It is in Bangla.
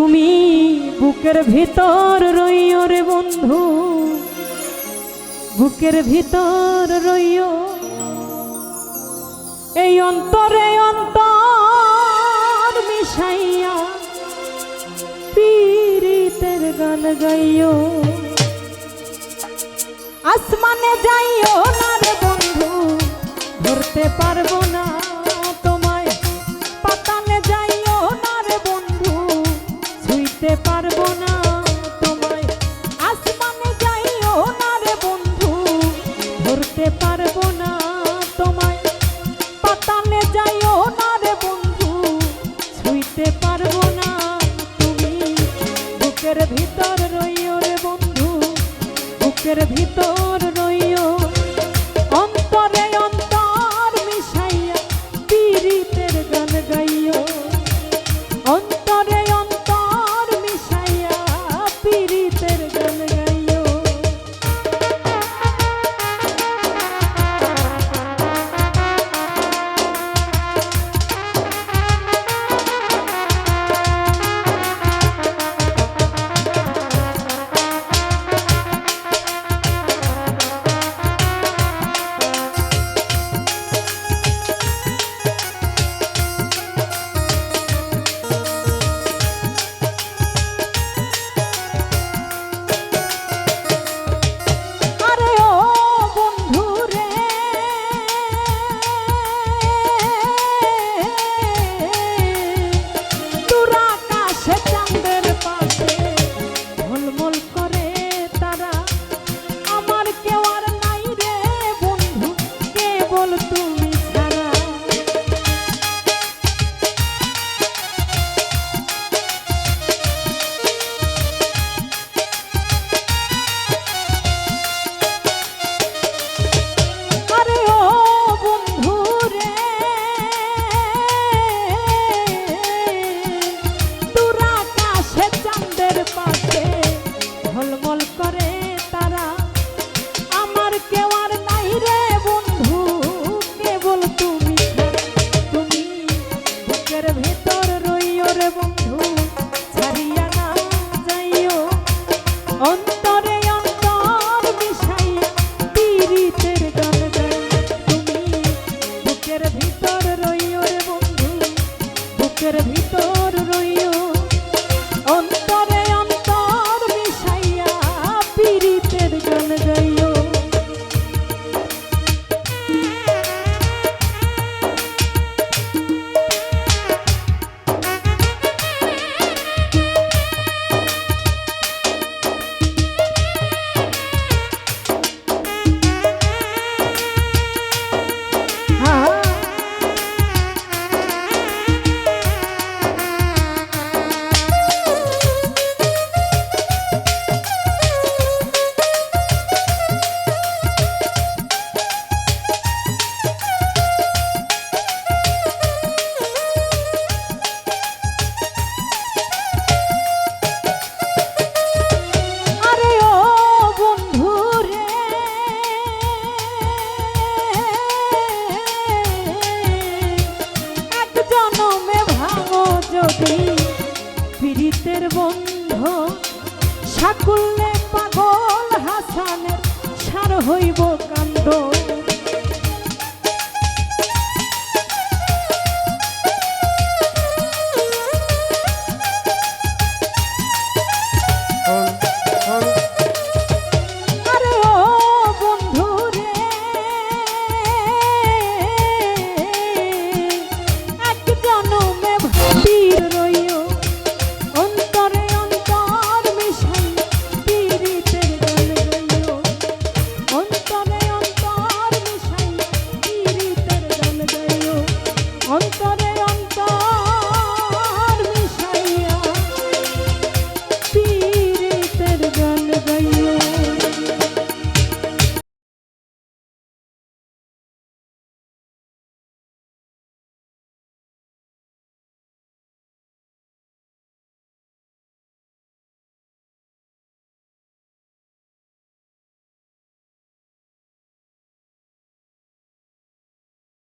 তুমি বুকের ভিতর রইও রে বন্ধু। বুকের ভিতর রইও। এই অন্তরে অন্তর মিশাইয়া পীড়িতের গান গাইও। আসমানে যাইও না রে বন্ধু, ধরতে পারব না। ভুলতে পারব না তোমায়। পাতালে যাইও না রে বন্ধু, ছুঁইতে পারব না তুমি। বুকের ভিতর রইও রে বন্ধু, বুকের ভিতর বন্ধ। সাকুল্যে পাগল হাসানের সার হইব